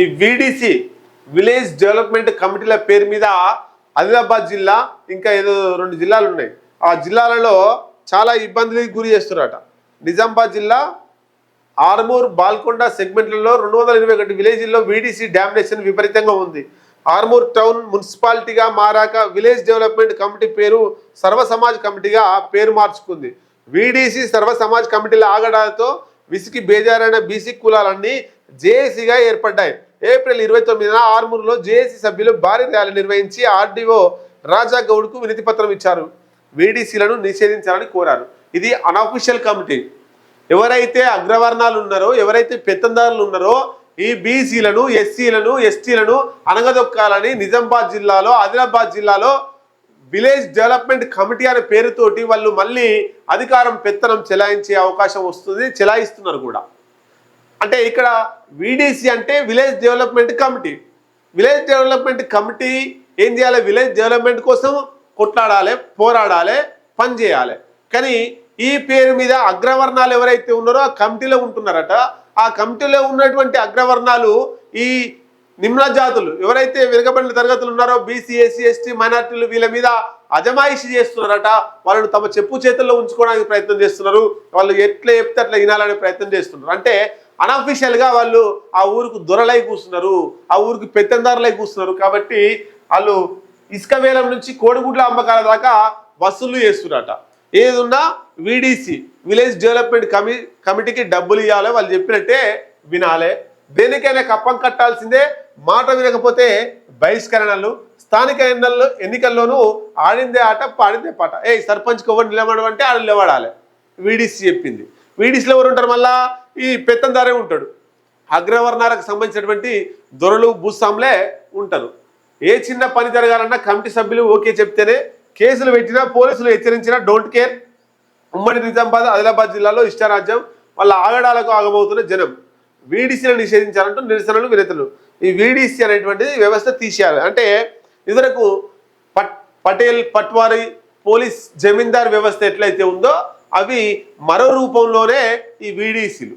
ఈ విడిసి village development కమిటీల పేరు మీద ఆదిలాబాద్ జిల్లా ఇంకా ఏదో రెండు జిల్లాలు ఉన్నాయి. ఆ జిల్లాలలో చాలా ఇబ్బందులకు గురి చేస్తున్నారట. నిజామాబాద్ జిల్లా ఆర్మూర్ బాల్కొండ సెగ్మెంట్లలో రెండు వందల ఇరవై ఒకటి విలేజ్ల్లో వీడీసీ డామినేషన్ విపరీతంగా ఉంది. ఆర్మూర్ టౌన్ మున్సిపాలిటీగా మారాక విలేజ్ డెవలప్మెంట్ కమిటీ పేరు సర్వ సమాజ్ కమిటీగా పేరు మార్చుకుంది. వీడీసీ సర్వ సమాజ్ కమిటీల ఆగడాలతో విసికి బేజారైన బీసీ కులాలన్నీ జేఏసీగా ఏర్పడ్డాయి. ఏప్రిల్ ఇరవై తొమ్మిదిన ఆర్మూరులో జేఏసీ సభ్యులు భారీ ర్యాలీ నిర్వహించి ఆర్డీఓ రాజా గౌడ్కు వినతి పత్రం ఇచ్చారు. వీడీసీలను నిషేధించాలని కోరారు. ఇది అనఫిషియల్ కమిటీ. ఎవరైతే అగ్రవర్ణాలు ఉన్నారో ఎవరైతే పెత్తందారులు ఉన్నారో ఈ బీసీలను ఎస్సీలను ఎస్టీలను అనగదొక్కాలని నిజామాబాద్ జిల్లాలో ఆదిలాబాద్ జిల్లాలో విలేజ్ డెవలప్మెంట్ కమిటీ అనే పేరుతోటి వాళ్ళు మళ్ళీ అధికారం పెత్తనం చెలాయించే అవకాశం వస్తుంది చెలాయిస్తున్నారు కూడా. అంటే ఇక్కడ విడిసి అంటే village development committee village development committee ఏం చేయాలి? విలేజ్ డెవలప్మెంట్ కోసం కొట్లాడాలి పోరాడాలి పనిచేయాలి కానీ ఈ పేరు మీద అగ్రవర్ణాలు ఎవరైతే ఉన్నారో ఆ కమిటీలో ఉంటున్నారట. ఆ కమిటీలో ఉన్నటువంటి అగ్రవర్ణాలు ఈ నిమ్న జాతులు ఎవరైతే వెనుకబడిన తరగతులు ఉన్నారో బీసీ ఎస్సీ ఎస్టీ మైనార్టీలు వీళ్ళ మీద అజమాయిషి చేస్తున్నారట. వాళ్ళను తమ చెప్పు చేతుల్లో ఉంచుకోవడానికి ప్రయత్నం చేస్తున్నారు. వాళ్ళు ఎట్లా చెప్తే అట్లా వినాలనే ప్రయత్నం చేస్తున్నారు. అంటే అనఫీషియల్గా వాళ్ళు ఆ ఊరికి దొరలై కూస్తున్నారు ఆ ఊరికి పెత్తందారులై కూస్తున్నారు కాబట్టి వాళ్ళు ఇసుక వేలం నుంచి కోడిగుడ్ల అమ్మకాల దాకా వసూలు చేస్తున్నారట. ఏదున్నా విడిసి విలేజ్ డెవలప్మెంట్ కమి కమిటీకి డబ్బులు ఇవ్వాలి వాళ్ళు చెప్పినట్టే వినాలే. దేనికైనా కప్పం కట్టాల్సిందే మాట వినకపోతే బహిష్కరణలు స్థానిక ఎన్నికల్లో ఎన్నికల్లోనూ ఆడిందే ఆట పాడిందే పాట. ఏ సర్పంచ్ ఎవరు నిలబడమంటే ఆడ నిలబడాలి. వీడీసీ చెప్పింది. వీడిస్లో ఎవరు ఉంటారు మళ్ళా? ఈ పెత్తందారే ఉంటాడు. అగ్రవర్ణాలకు సంబంధించినటువంటి దొరలు భూస్వాములే ఉంటారు. ఏ చిన్న పని జరగాలన్నా కమిటీ సభ్యులు ఓకే చెప్తేనే కేసులు పెట్టినా పోలీసులు హెచ్చరించినా డోంట్ కేర్. ఉమ్మడి నిజామాబాద్ ఆదిలాబాద్ జిల్లాలో ఇష్టారాజ్యం వాళ్ళ ఆగడాలకు ఆగబోతున్న జనం. వీడీసీని నిషేధించాలంటూ నిరసనలు వినతులు. ఈ వీడీసీ అనేటువంటిది వ్యవస్థ తీసేయాలి. అంటే ఇదివరకు పట్ పటేల్ పట్వారి పోలీస్ జమీందార్ వ్యవస్థ ఎట్లయితే ఉందో అవి మరో రూపంలోనే ఈ వీడీసీలు.